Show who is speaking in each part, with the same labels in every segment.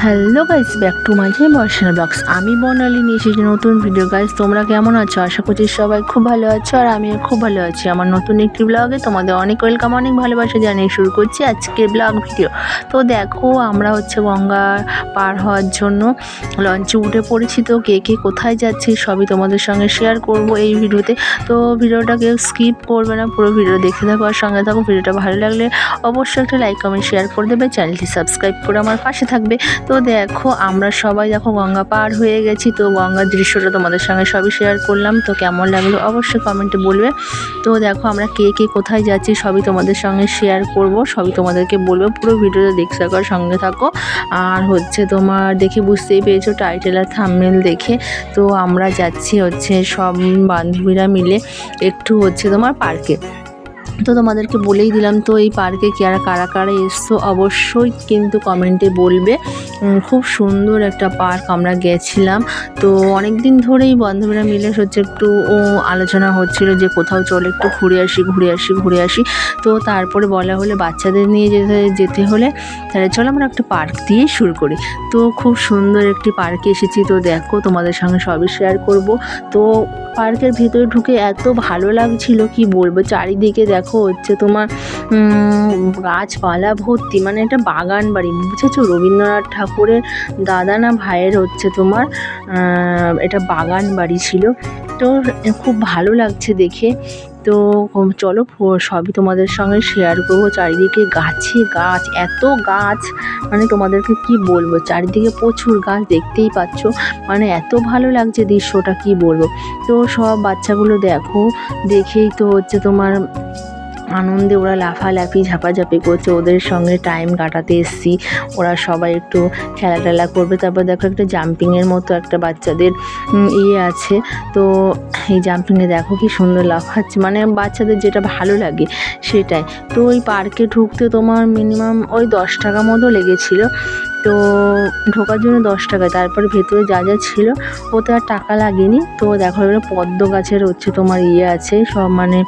Speaker 1: Hello guys back to my channel Barshana vlogs আমি বর্ণালী নিয়ে এসেছি নতুন ভিডিও গাইস তোমরা কেমন আছো? আশা করছি সবাই খুব ভালো আছো আর আমিও খুব ভালো আছি। আমার নতুন একটি ব্লগে তোমাদের অনেক ওয়েলকাম অনেক ভালোবাসা জানিয়ে শুরু করছি আজকে ব্লগ ভিডিও তো দেখো, আমরা হচ্ছে গঙ্গা পার হওয়ার জন্য লঞ্চে উঠে পড়েছি। তো কে কে কোথায় যাচ্ছি সবই তোমাদের সঙ্গে শেয়ার করব এই ভিডিওতে। তো ভিডিওটা কেউ স্কিপ করবে না, পুরো ভিডিও দেখতে থাকো আর সঙ্গে থাকো। ভিডিওটা ভালো লাগলে অবশ্যই একটা লাইক কমেন্ট শেয়ার করে দেবে। চ্যানেলটি সাবস্ক্রাইব করে আমার পাশে থাকবে। তো দেখো, আমরা সবাই দেখো গঙ্গা পার হয়ে গেছি, তো গঙ্গার দৃশ্যটা তোমাদের সঙ্গে সবই শেয়ার করলাম, তো কেমন লাগল অবশ্যই কমেন্টে বলবে। তো দেখো, আমরা কে কে কোথায় যাচ্ছি সবই তোমাদের সঙ্গে শেয়ার করব, সবই তোমাদেরকে বলব, পুরো ভিডিওটা দেখতে থাকো সঙ্গে থাকো। আর হচ্ছে তোমার দেখে বুঝতেই পেরেছ টাইটেল আর থামমেল দেখে। তো আমরা যাচ্ছি হচ্ছে সব বান্ধবীরা মিলে একটু হচ্ছে তোমার পার্কে তো তোমাদেরকে বলেই দিলাম, তো এই পার্কে কারা কারা কারা এসছো অবশ্যই কিন্তু কমেন্টে বলবে। খুব সুন্দর একটা পার্ক আমরা গেছিলাম। তো অনেক দিন ধরেই বান্ধবীরা মিলে হচ্ছে একটু আলোচনা হচ্ছিল যে কোথাও চলে একটু ঘুরে আসি ঘুরে আসি ঘুরে আসি। তো তারপরে বলা হলে বাচ্চাদের নিয়ে যেতে যেতে হলে তাহলে চলো আমরা একটা পার্ক দিয়ে শুরু করি। তো খুব সুন্দর একটি পার্কে এসেছি। তো দেখো তোমাদের সঙ্গে সবই শেয়ার করব। তো পার্কের ভিতরে ঢুকে এত ভালো লাগছিল, কি বলব? চারিদিকে দেখো হচ্ছে তোমার গাছপালা ভর্তি মানে এটা বাগান বাড়ি, বুঝেছ? রবীন্দ্রনাথ ঠাকুরের দাদা না ভাইয়ের হচ্ছে তোমার এটা বাগান বাড়ি ছিল। তো খুব ভালো লাগছে দেখে। তো চলো সবই তোমাদের সঙ্গে শেয়ার করব চারিদিকে গাছে গাছ, এত গাছ। মানে তোমাদেরকে কি বলব? চারিদিকে প্রচুর গাছ দেখতেই পাচ্ছ। মানে এত ভালো লাগছে দৃশ্যটা, কি বলব? তো সব বাচ্চাগুলো দেখো, দেখেই তো হচ্ছে তোমার আনন্দে ওরা লাফালাফি, ঝাপাঝাপি করছে, ওদের সঙ্গে টাইম কাটাতে এসছি। ওরা সবাই একটু খেলা টেলা করবে। তারপর দেখো একটা জাম্পিংয়ের মতো একটা বাচ্চাদের ইয়ে আছে। তো এই জাম্পিংয়ে দেখো কি সুন্দর লাফাচ্ছে। মানে বাচ্চাদের যেটা ভালো লাগে সেটাই। তো ওই পার্কে ঢুকতে তোমার মিনিমাম ওই দশ টাকা মতো লেগেছিলো। তো ঢোকার জন্য দশ টাকা। তারপর ভেতরে যা যা ছিল, ওতে আর টাকা লাগেনি। তো দেখো এবারে পদ্ম গাছের হচ্ছে তোমার ইয়ে আছে, সব মানে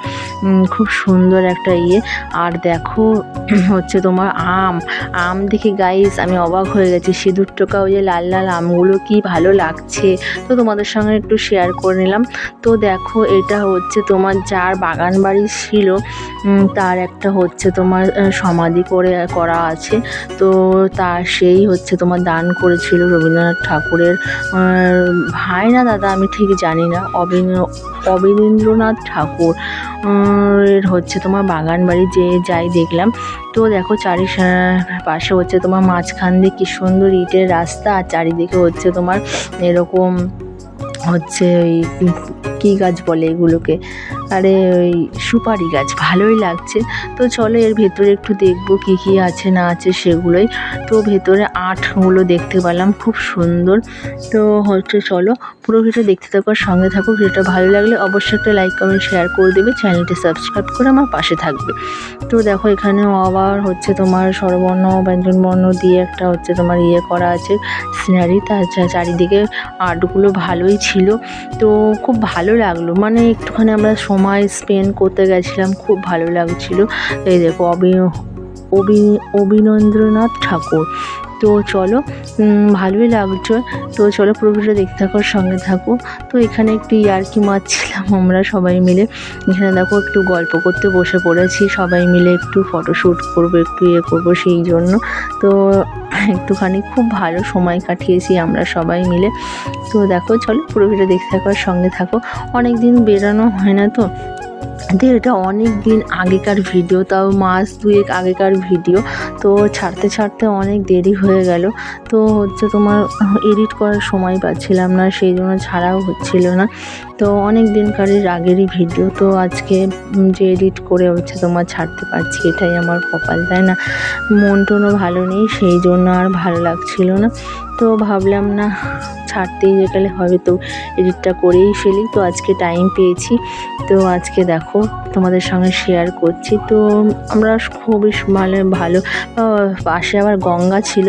Speaker 1: খুব সুন্দর একটা ইয়ে। আর দেখো হচ্ছে তোমার আম। আম দেখে গাইস আমি অবাক হয়ে গেছি। সিঁদুর টোকা, ওই যে লাল লাল আমগুলো কি ভালো লাগছে। তো তোমাদের সঙ্গে একটু শেয়ার করে নিলাম। তো দেখো এটা হচ্ছে তোমার যার বাগান বাড়ি ছিল তার একটা হচ্ছে তোমার সমাধি করে, করা আছে। তো তার সেই হচ্ছে তোমার দান করেছিল রবীন্দ্রনাথ ঠাকুরের। ভাই না দাদা, আমি ঠিক জানি না অবিন অবনীন্দ্রনাথ ঠাকুর এর হচ্ছে তোমার বাগান বাড়ি যে যাই দেখলাম। তো দেখো চারি পাশে হচ্ছে তোমার মাঝখান দিয়ে কী সুন্দর ইটের রাস্তা, আর চারিদিকে হচ্ছে তোমার এরকম হচ্ছে ওই কী গাছ বলে এগুলোকে? আরে ওই সুপারি গাছ, ভালোই লাগছে। তো চলো এর ভেতরে একটু দেখব কী কী আছে না আছে সেগুলোই। তো ভেতরে আটগুলো দেখতে পেলাম, খুব সুন্দর। তো হচ্ছে চলো, পুরো ভিডিও দেখতে থাকো সঙ্গে থাকো। ভিডিওটা ভালো লাগলে অবশ্যই একটা লাইক কমেন্ট শেয়ার করে দেবে। চ্যানেলটি সাবস্ক্রাইব করে আমার পাশে থাকবে। তো দেখো এখানে আবার হচ্ছে তোমার স্বরবর্ণ, ব্যঞ্জনবর্ণ দিয়ে একটা হচ্ছে তোমার ইয়ে করা আছে সিনারি তার চারিদিকে আর্টগুলো ভালোই ছিল। তো খুব ভালো লাগল। মানে একটুখানি আমরা সময় স্পেন্ড করতে গেছিলাম খুব ভালো লাগছিল। এই দেখো অবি অবি- অবিনন্দ্রনাথ ঠাকুর। তো চলো ভালোই লাগছে। তো চলো পুরো দেখতে থাকো সঙ্গে থাকো। তো এখানে একটু ইয়ার্কি মারছিলাম আমরা সবাই মিলে। এখানে দেখো একটু গল্প করতে বসে পড়েছি, সবাই মিলে একটু ফটোশ্যুট করব, একটু ইয়ে করব সেই জন্য। তো একটুখানি খুব ভালো সময় কাটিয়েছি আমরা সবাই মিলে। তো দেখো, চলো পুরো দেখতে থাকো সঙ্গে থাকো। অনেক দিন বেরানো হয় না তো। তো এটা অনেক দিন আগেকার ভিডিও তাও মাস দুয়েক আগেকার ভিডিও তো ছাড়তে ছাড়তে অনেক দেরি হয়ে গেল। তো হচ্ছে তোমার এডিট করার সময় পাচ্ছিলাম না, সেই জন্য ছাড়াও হচ্ছিল না। তো অনেক দিনকারের আগেরই ভিডিও তো আজকে যে এডিট করে হচ্ছে তোমার ছাড়তে পারছি, এটাই আমার কপাল, তাই না? মন টনও ভালো নেই, সেই জন্য আর ভালো লাগছিল না। তো ভাবলাম না, ছাড়তেই গেলে হবে তো এডিটটা করেই ফেলি। তো আজকে টাইম পেয়েছি। তো আজকে দেখো তোমাদের সঙ্গে শেয়ার করছি। তো আমরা খুবই মানে ভালো পাশে আবার গঙ্গা ছিল।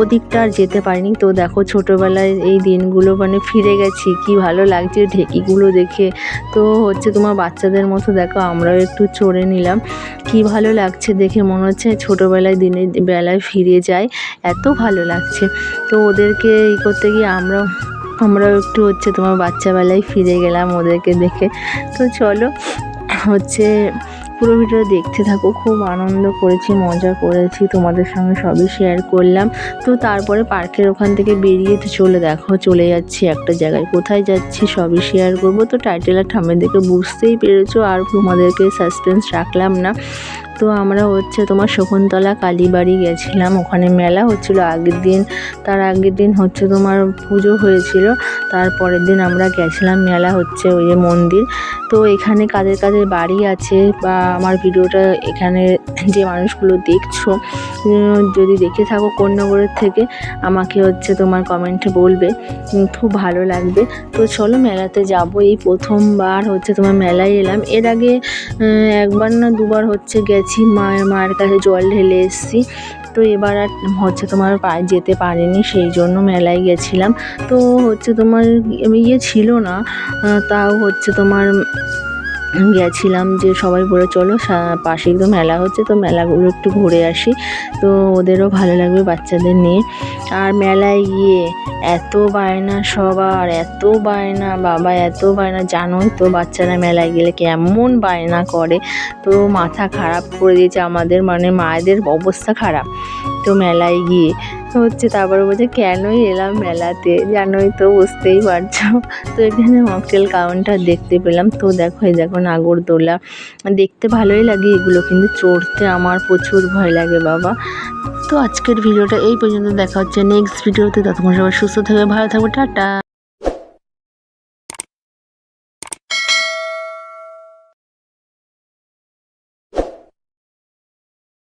Speaker 1: ওদিকটা আর যেতে পারিনি। তো দেখো ছোটোবেলায় এই দিনগুলো মানে ফিরে গেছি। কি ভালো লাগছে ঢেকিগুলো দেখে। তো হচ্ছে তোমার বাচ্চাদের মতো দেখো, আমরাও একটু চড়ে নিলাম। কি ভালো লাগছে দেখে মনে হচ্ছে ছোটোবেলায় দিনের বেলায় ফিরে যায় এত ভালো লাগছে। তো ওদেরকে ই করতে গিয়ে আমরা আমরাও একটু হচ্ছে তোমার বাচ্চাবেলায় ফিরে গেলাম ওদেরকে দেখে। তো চলো হচ্ছে পুরো ভিডিও দেখতে থাকো, খুব আনন্দ করেছি, মজা করেছি, তোমাদের সঙ্গে সবই শেয়ার করলাম। তো তারপরে পার্কের ওখান থেকে বেরিয়ে তো চলে দেখো, চলে যাচ্ছি একটা জায়গায়। কোথায় যাচ্ছি সবই শেয়ার করব। তো টাইটেল আর ঠামের দেখে বুঝতেই পেরেছ, আর তোমাদেরকে সাসপেন্স রাখলাম না। তো আমরা হচ্ছে তোমার শকুন্তলা কালীবাড়ি গেছিলাম। ওখানে মেলা হচ্ছিল। আগের দিন, তার আগের দিন হচ্ছে তোমার পুজো হয়েছিল। তারপরের দিন আমরা গেছিলাম মেলা হচ্ছে ওই যে মন্দির। তো এখানে কাদের কাদের বাড়ি আছে বা আমার ভিডিওটা এখানে যে মানুষগুলো দেখছ যদি দেখে থাকো কোন্নগরের থেকে, আমাকে হচ্ছে তোমার কমেন্টে বলবে। খুব ভালো লাগবে। তো চলো মেলাতে যাব। এই প্রথমবার হচ্ছে তোমার মেলায় এলাম। এর আগে একবার না দুবার হচ্ছে গেছি। মায়ের মায়ের কাছে জল ঢেলে এসেছি। তো এবার আর হচ্ছে তোমার যেতে পারিনি, সেই জন্য মেলায় গেছিলাম। তো হচ্ছে তোমার ইয়ে ছিল না তাও হচ্ছে তোমার গেছিলাম যে সবাই বলে, চলো পাশে একদম মেলা হচ্ছে, তো মেলাগুলো একটু ঘুরে আসি। তো ওদেরও ভালো লাগবে বাচ্চাদের নিয়ে। আর মেলায় গিয়ে এত বায়না সবার, এত বায়না, বাবা এত বায়না, জানোই তো বাচ্চারা মেলায় গেলে কেমন বায়না করে। তো মাথা খারাপ করে দিয়েছে আমাদের মানে মায়েদের অবস্থা খারাপ। তো মেলায় গিয়ে হচ্ছে তারপরে বলছে, কেনই এলাম মেলাতে? জানোই তো, বুঝতেই পারছ। তো এখানে মকটেল কাউন্টার দেখতে পেলাম। তো দেখো, এই দেখো নাগরদোলা। দেখতে ভালোই লাগে এগুলো, কিন্তু চড়তে আমার প্রচুর ভয় লাগে, বাবা। তো আজকের ভিডিওটা এই পর্যন্ত, দেখা হচ্ছে নেক্সট ভিডিওতে। ততক্ষণ সবাই সুস্থ থাকবে, ভালো থাকবে, টাটা।